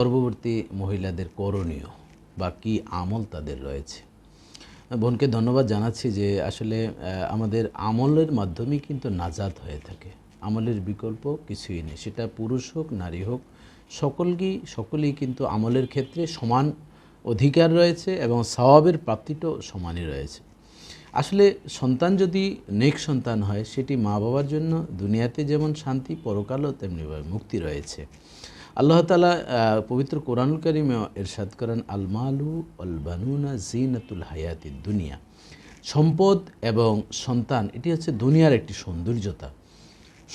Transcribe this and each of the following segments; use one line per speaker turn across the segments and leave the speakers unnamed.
গর্ভবতী মহিলাদের করণীয় বা কী আমল তাদের রয়েছে। বোনকে ধন্যবাদ জানাচ্ছি যে আসলে আমাদের আমলের মাধ্যমেই কিন্তু নাজাত হয়ে থাকে। আমলের বিকল্প কিছুই নেই। সেটা পুরুষ হোক, নারী হোক, সকলকেই, সকলেই কিন্তু আমলের ক্ষেত্রে সমান অধিকার রয়েছে এবং স্বভাবের প্রাপ্তিটাও সমানই রয়েছে। আসলে সন্তান যদি নেক সন্তান হয়, সেটি মা বাবার জন্য দুনিয়াতে যেমন শান্তি, পরকালও তেমনিভাবে মুক্তি রয়েছে। আল্লাহ তালা পবিত্র কোরআনুল করিমে এরশাদ করেন, আলমালু আল বানুনা জিনাতুল হায়াতি দুনিয়া। সম্পদ এবং সন্তান, এটি হচ্ছে দুনিয়ার একটি সৌন্দর্যতা।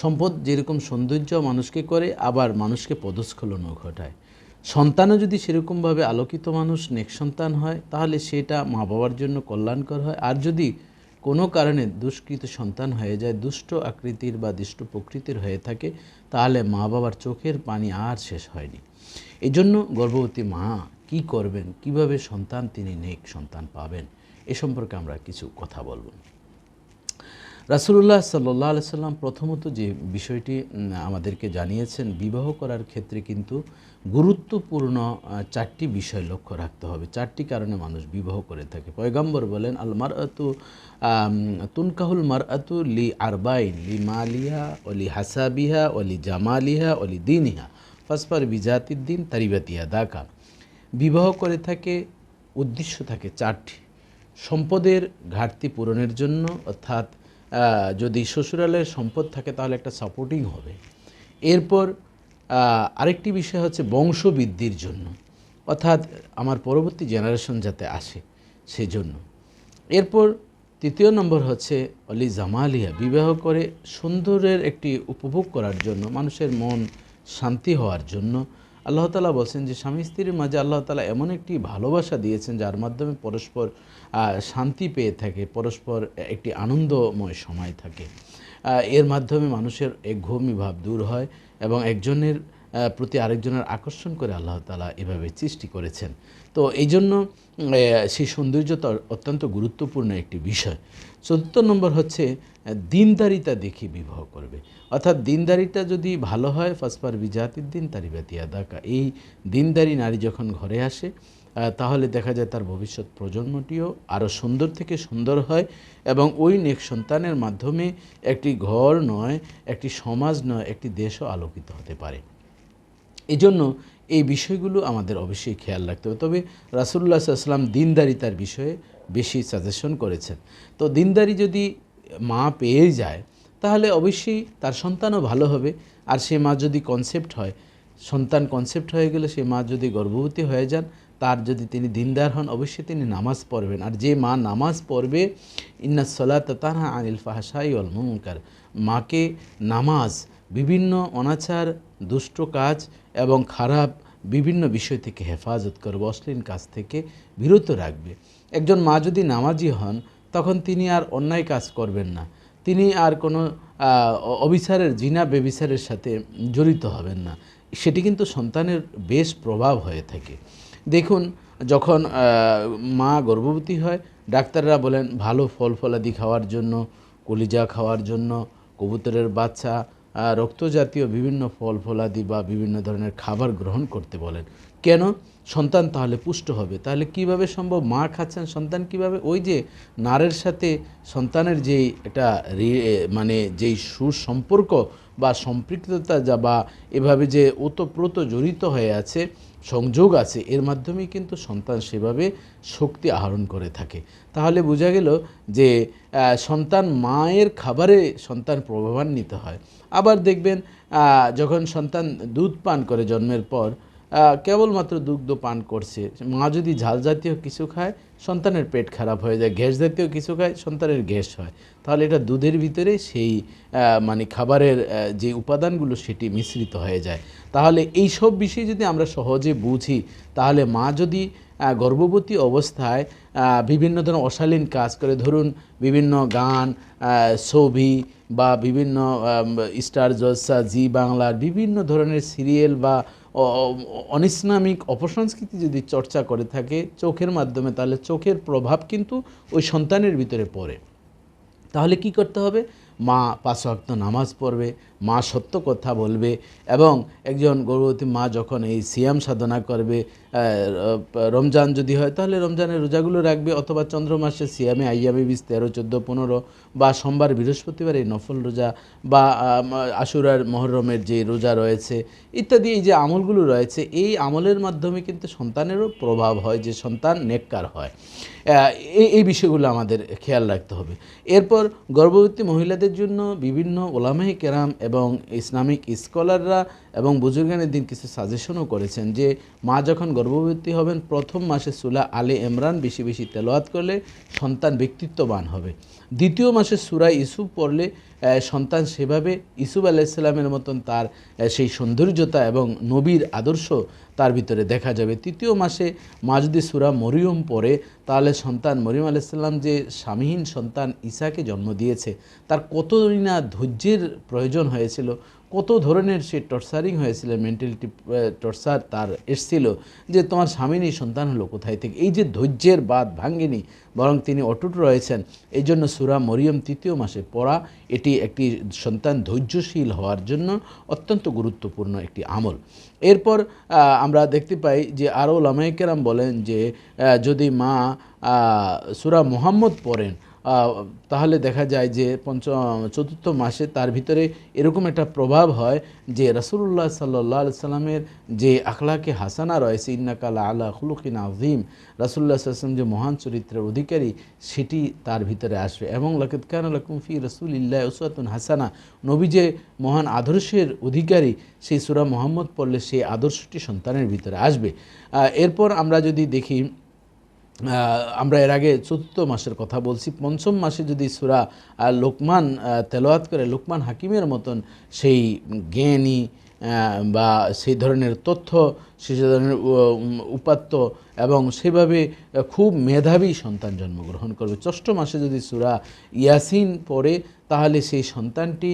সম্পদ যেরকম সৌন্দর্য মানুষকে করে, আবার মানুষকে পদস্খলনও ঘটায়। সন্তানও যদি সেরকমভাবে আলোকিত মানুষ, নেক সন্তান হয়, তাহলে সেটা মা বাবার জন্য কল্যাণকর হয়। আর যদি কোনো কারণে দুষ্কৃত সন্তান হয়ে যায়, দুষ্ট আকৃতির বা দুষ্ট প্রকৃতির হয়ে থাকে, তাহলে মা বাবার চোখের পানি আর শেষ হয়নি। এজন্য গর্ভবতী মা কি করবেন? কীভাবে সন্তান তিনি নেক সন্তান পাবেন? এ সম্পর্কে আমরা কিছু কথা বলব। রাসুলুল্লাহ সাল্লাহ আলি সাল্লাম প্রথমত যে বিষয়টি আমাদেরকে জানিয়েছেন, বিবাহ করার ক্ষেত্রে কিন্তু গুরুত্বপূর্ণ চারটি বিষয় লক্ষ্য রাখতে হবে। চারটি কারণে মানুষ বিবাহ করে থাকে। পয়গম্বর বলেন, আল মার আতু তুনকাহুল মার আতু লি আরবাইন, লি মালিহা অলি হাসাবিহা অলি জামালিহা অলি দিনিহা, ফাসফার বিজাতির দিন তারিবাতিয়া দাকা। বিবাহ করে থাকে, উদ্দেশ্য থাকে চারটি। সম্পদের ঘাটতি পূরণের জন্য, অর্থাৎ যদি শ্বশুরালয়ের সম্পদ থাকে তাহলে একটা সাপোর্টিং হবে। এরপর আরেকটি বিষয় হচ্ছে বংশবৃদ্ধির জন্য। অর্থাৎ আমার পরবর্তী জেনারেশন যাতে আসে সেজন্য। এরপর তৃতীয় নম্বর হচ্ছে অলি জামালিয়া, বিবাহ করে সুন্দরের একটি উপভোগ করার জন্য, মানুষের মন শান্তি হওয়ার জন্য আল্লাহ তালা বলছেন যে, স্বামী স্ত্রীর মাঝে আল্লাহ তালা এমন একটি ভালোবাসা দিয়েছেন যার মাধ্যমে পরস্পর শান্তি পেয়ে থাকে, পরস্পর একটি আনন্দময় সময় থাকে। এর মাধ্যমে মানুষের এক ভাব দূর হয় এবং একজনের প্রতি আরেকজনের আকর্ষণ করে আল্লাহ তালা এভাবে সৃষ্টি করেছেন। তো এই জন্য সেই সৌন্দর্যতা অত্যন্ত গুরুত্বপূর্ণ একটি বিষয়। চতুর্থ নম্বর হচ্ছে দিনদারিতা দেখে বিবাহ করবে। অর্থাৎ দিনদারিটা যদি ভালো হয় ফাসপার বিজাতির দিন, তারি বাতিয়া দাকা। এই দিনদারি নারী যখন ঘরে আসে তাহলে দেখা যায় তার ভবিষ্যৎ প্রজন্মটিও আরও সুন্দর থেকে সুন্দর হয় এবং ওই নেক সন্তানের মাধ্যমে একটি ঘর নয়, একটি সমাজ নয়, একটি দেশও আলোকিত হতে পারে। এই জন্য এই বিষয়গুলো আমাদের অবশ্যই খেয়াল রাখতে হবে। তবে রাসুল্লাহ সাল্লাম দিনদারিতার বিষয়ে বেশি সাজেশন করেছেন। তো দিনদারি যদি মা পেয়ে যায়, তাহলে অবশ্যই তার সন্তানও ভালো হবে। আর সে মা যদি কনসেপ্ট হয়, সন্তান কনসেপ্ট হয়ে গেলে সে মা যদি গর্ভবতী হয়ে যান, তার যদি তিনি দিনদার হন, অবশ্যই তিনি নামাজ পড়বেন। আর যে মা নামাজ পড়বে, ইন্না তাহা আনিল ফাহাশাই অল মাকে নামাজ বিভিন্ন অনাচার, দুষ্ট কাজ এবং খারাপ বিভিন্ন বিষয় থেকে হেফাজত করবে, অশ্লীল কাজ থেকে বিরত রাখবে। একজন মা যদি নামাজি হন, তখন তিনি আর অন্যায় কাজ করবেন না। তিনি আর কোনো অবিচারের জিনা বেবিচারের সাথে জড়িত হবেন না। সেটি কিন্তু সন্তানের বেশ প্রভাব হয়ে থাকে। দেখুন, যখন মা গর্ভবতী হয়, ডাক্তাররা বলেন, ভালো ফল ফলাদি খাওয়ার জন্য, কলিজা খাওয়ার জন্য, কবুতরের বাচ্চা রক্তজাতীয় বিভিন্ন ফল, ফলাদি বা বিভিন্ন ধরনের খাবার গ্রহণ করতে বলেন। কেন? সন্তান তাহলে পুষ্ট হবে। তাহলে কীভাবে সম্ভব? মা খাচ্ছেন, সন্তান কীভাবে? ওই যে নারের সাথে সন্তানের যেই এটা মানে যেই সুসম্পর্ক বা সম্পৃক্ততা যা বা এভাবে যে ওতপ্রোত জড়িত হয়ে আছে সংযোগ আছে, এর মাধ্যমে কিন্তু সন্তান সেভাবে শক্তি আহরণ করে থাকে। তাহলে বোঝা গেল যে সন্তান মায়ের খাবারে সন্তান প্রভাবান্বিত হয়। আবার দেখবেন যখন সন্তান দুধ পান করে জন্মের পর কেবলমাত্র দুগ্ধ পান করছে। মা যদি ঝাল জাতীয় কিছু খায়, সন্তানের পেট খারাপ হয়ে যায়। গ্যাস জাতীয় কিছু খায়, সন্তানের গ্যাস হয়। তাহলে এটা দুধের ভিতরে সেই মানে খাবারের যে উপাদানগুলো সেটি মিশ্রিত হয়ে যায়। তাহলে এই সব বিষয় যদি আমরা সহজে বুঝি, তাহলে মা যদি গর্ভবতী অবস্থায় বিভিন্ন ধরনের অশালীন কাজ করে, ধরুন বিভিন্ন গান ছবি বা বিভিন্ন স্টার জলসা, জি বাংলার বিভিন্ন ধরনের সিরিয়াল বা অনিসলামিক অপসংস্কৃতি যদি চর্চা করে থাকে চোখের মাধ্যমে, তাহলে চোখের প্রভাব কিন্তু ওই সন্তানের ভিতরে পড়ে। তাহলে কি করতে হবে? মা পাঁচ নামাজ পড়বে, মা সত্য কথা বলবে এবং একজন গর্ভবতী মা যখন এই সিয়াম সাধনা করবে রমজান যদি হয়, তাহলে রমজানের রোজাগুলো রাখবে অথবা চন্দ্র মাসে সিয়ামে আইয়ামে বিশ, তেরো, চোদ্দ, পনেরো বা সোমবার, বৃহস্পতিবার এই নফল রোজা বা আশুরার মহরমের যে রোজা রয়েছে ইত্যাদি এই যে আমলগুলো রয়েছে, এই আমলের মাধ্যমে কিন্তু সন্তানেরও প্রভাব হয়, যে সন্তান নেককার হয়। এই এই বিষয়গুলো আমাদের খেয়াল রাখতে হবে। এরপর গর্ভবতী মহিলাদের জন্য বিভিন্ন ওলামাহি কেরাম এবং ইসলামিক স্কলাররা এবং বুজুর্গানের দিন কিছু সাজেশনও করেছেন যে মা যখন গর্ভবতী হবেন প্রথম মাসে সুলা আলে এমরান বেশি বেশি তেলোয়াত করলে সন্তান ব্যক্তিত্ববান হবে। দ্বিতীয় মাসে সুরা ইসুফ পড়লে সন্তান সেভাবে ইসুফ আলাইসাল্লামের মতন তার সেই সৌন্দর্যতা এবং নবীর আদর্শ তার ভিতরে দেখা যাবে। তৃতীয় মাসে মা যদি সুরা মরিয়ম পড়ে, তাহলে সন্তান মরিয়ম আলাইসাল্লাম যে স্বামীহীন সন্তান ঈসাকে জন্ম দিয়েছে, তার কতই না ধৈর্যের প্রয়োজন হয়েছিল, কত ধরনের সে টর্চারিং হয়েছিল, মেন্টালিটি টর্চার তার এসছিল যে তোমার স্বামীনী সন্তান হলো কোথায় থেকে? এই যে ধৈর্যের বাদ ভাঙ্গেনি বরং তিনি অটুট রয়েছেন। এই জন্য সুরা মরিয়ম তৃতীয় মাসে পড়া এটি একটি সন্তান ধৈর্যশীল হওয়ার জন্য অত্যন্ত গুরুত্বপূর্ণ একটি আমল। এরপর আমরা দেখতে পাই যে আরও লামাইকেরাম বলেন যে যদি মা সুরা মোহাম্মদ পড়েন তাহলে দেখা যায় যে পঞ্চ, চতুর্থ মাসে তার ভিতরে এরকম একটা প্রভাব হয় যে রসুল্লাহ সাল্লাহ সাল্লামের যে আখলাকে হাসানা রয়েছে ইন্নাকালা আলা খুলুকিন আজিম রাসুল্লাহ সাল্লাম যে মহান চরিত্রের অধিকারী, সেটি তার ভিতরে আসবে। এবং লকিত খান লকুমফি রসুল ইল্লাহ উসাতুন হাসানা, নবী যে মহান আদর্শের অধিকারী, সেই সুরা মোহাম্মদ পড়লে সেই আদর্শটি সন্তানের ভিতরে আসবে। এরপর আমরা যদি দেখি আমরা এর আগে চতুর্থ মাসের কথা বলছি। পঞ্চম মাসে যদি সুরা লোকমান তেলোয়াত করে, লোকমান হাকিমের মতন সেই জ্ঞানী বা সেই ধরনের তথ্য, সেই ধরনের উপাত্ত এবং সেভাবে খুব মেধাবী সন্তান জন্মগ্রহণ করবে। ষষ্ঠ মাসে যদি সুরা ইয়াসিন পড়ে, তাহলে সেই সন্তানটি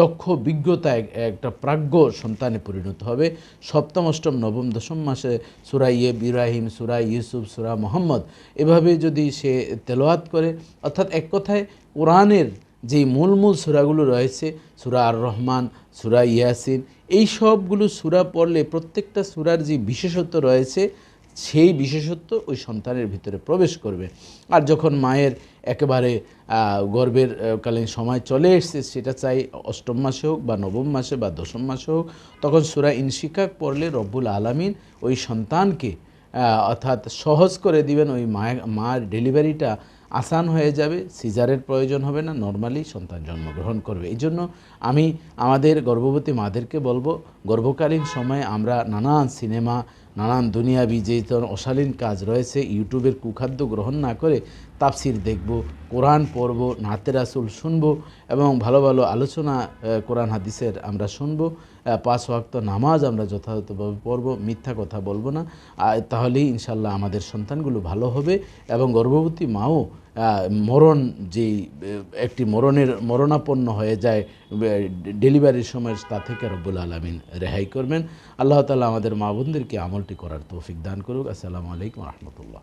দক্ষ, বিজ্ঞতা একটা প্রাজ্ঞ সন্তানে পরিণত হবে। সপ্তম, অষ্টম, নবম, দশম মাসে সুরা ইয়ে ইব্রাহিম, সুরা ইউসুফ, সুরা মোহাম্মদ, এভাবে যদি সে তেলোয়াত করে, অর্থাৎ এক কথায় কোরআনের যেই মূল মূল সুরাগুলো রয়েছে সুরা আর রহমান সুরা ইয়াসিন এই সবগুলো সুরা পড়লে প্রত্যেকটা সুরার যে বিশেষত্ব রয়েছে সেই বিশেষত্ব ওই সন্তানের ভিতরে প্রবেশ করবে। আর যখন মায়ের একেবারে আহ, গর্ভের কালীন সময় চলে এসছে সেটা চাই অষ্টম মাসে হোক বা নবম মাসে বা দশম মাসে হোক তখন সুরা ইনশিকাক পড়লে রব্বুল আলামিন ওই সন্তানকে অর্থাৎ সহজ করে দিবেন ওই মায়ের মার ডেলিভারিটা আসান হয়ে যাবে, সিজারের প্রয়োজন হবে না নর্মালি সন্তান জন্মগ্রহণ করবে। এই জন্য আমি আমাদের গর্ভবতী মাদেরকে বলব, গর্ভকালীন সময়ে আমরা নানান সিনেমা, নানান দুনিয়াবি যে অশালীন কাজ রয়েছে, ইউটিউবের কুখাদ্য গ্রহণ না করে তাফসির দেখব, কোরআন পড়ব, নাতে রাসুল শুনব এবং ভালো ভালো আলোচনা কোরআন হাদিসের আমরা শুনব। পাঁচ ওয়াক্ত নামাজ আমরা যথাযথভাবে পড়ব, মিথ্যা কথা বলব না। তাহলেই ইনশাল্লাহ আমাদের সন্তানগুলো ভালো হবে এবং গর্ভবতী মাও মরণ যেই একটি মরণের মরণাপন্ন হয়ে যায় ডেলিভারির সময় তা থেকে রব্বুল আলমিন রেহাই করবেন। আল্লাহ তালা আমাদের মা বোনদেরকে আমলটি করার তৌফিক দান করুক। আসসালামু আলাইকুম রহমতুল্লাহ।